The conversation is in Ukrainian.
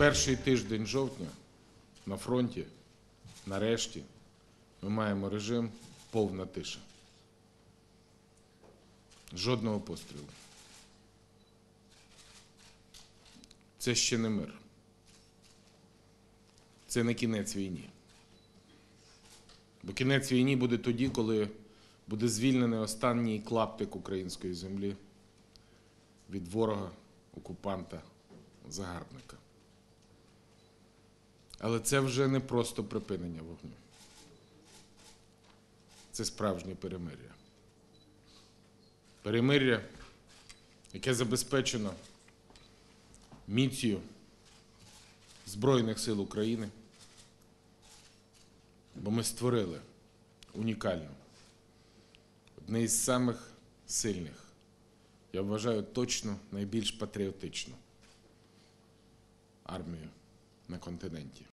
перший тиждень жовтня на фронті, нарешті, ми маємо режим повна тиша. Жодного пострілу. Це ще не мир. Це не кінець війні. Бо кінець війні буде тоді, коли буде звільнений останній клаптик української землі від ворога, окупанта, загарбника. Але це вже не просто припинення вогню. Це справжнє перемир'я. Перемир'я, яке забезпечено міцю Збройних сил України, бо ми створили унікальну, одне із самих сильних, я вважаю точно найбільш патріотичну армію на континенті.